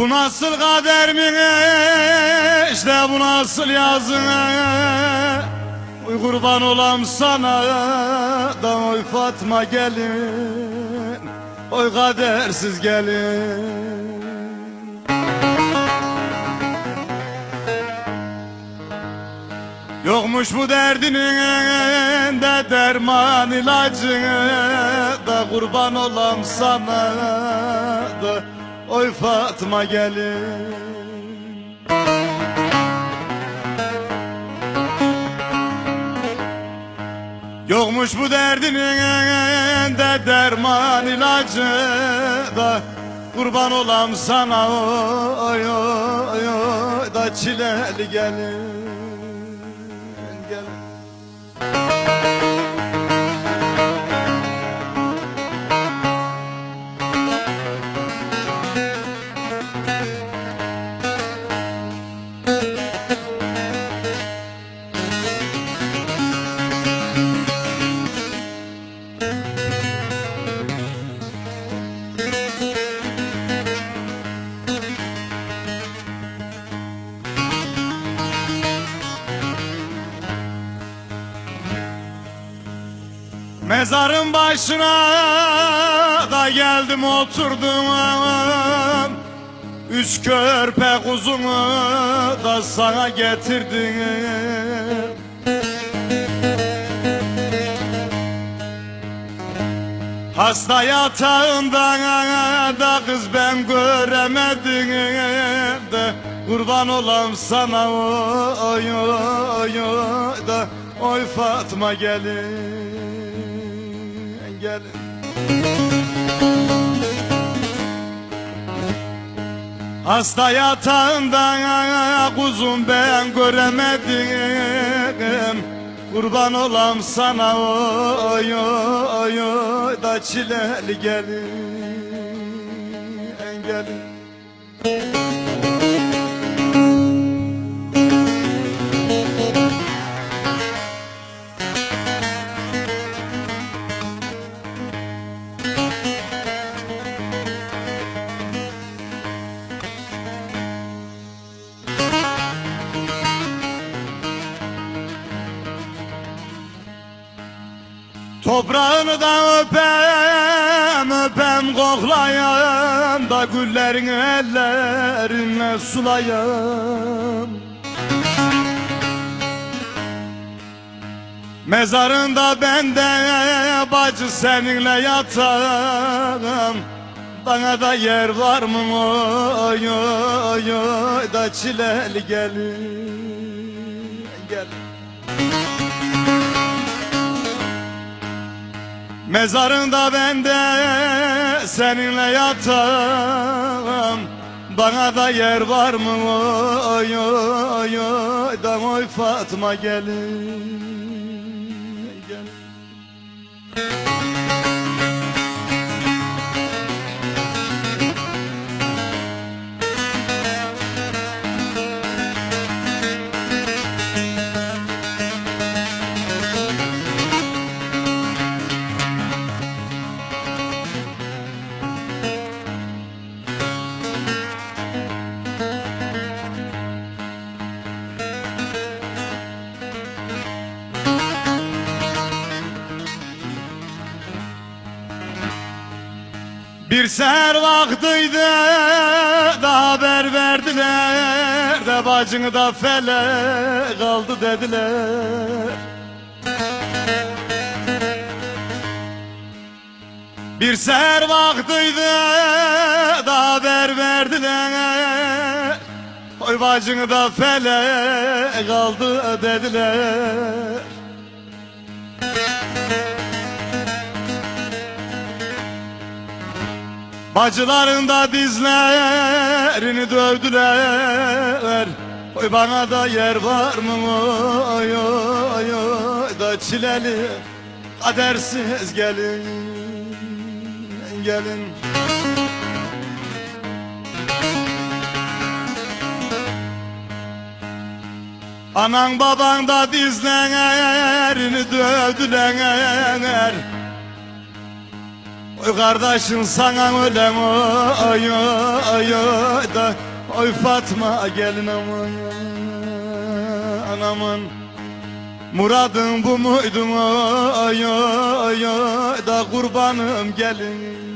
Bu nasıl kader mi işte bu nasıl yazın Uy kurban olam sana da oy Fatma gelin Oy kadersiz gelin. Yokmuş bu derdinin de derman ilacı da kurban olam sana da oy Fatma gelin. Yokmuş bu derdinin de derman ilacı da kurban olam sana oy oy oy da çileli gelin. Mezarın başına da geldim oturdum. Üç körpe kuzumu da sana getirdim. Hasta yatağında da kız ben göremedim de Kurban olam sana oy oy oy da Oy Fatma gelin gelin Hasta yatağında kuzum ben göremedim. Kurban olam sana oy oy oy da çileli gelin gelin Toprağını da öpem öpem koklayam da güllerin ellerine sulayam. Mezarında bende bacı seninle yatam Bana da yer var mı? Oy oy oy da çileli gelin gelin Mezarında bende seninle yatam Bana da yer var mı? Oy oy oy. Da oy Fatma gelin gelin Bir seher vaktiydi da haber verdiler de bacını da fele kaldı dediler. Bir seher vaktiydi da haber verdiler Oy bacını da fele kaldı dediler Bacıların da dizlerini dövdüler. Oy bana da yer var mı? Oy oy oy da çileli kadersiz gelin gelin. Anan baban da dizlerini dövdüler kardeşin sana ölen oy oy oy da. Oy Fatma gelin aman anamın Muradın bu muydu oy oy oy da. Kurbanım gelin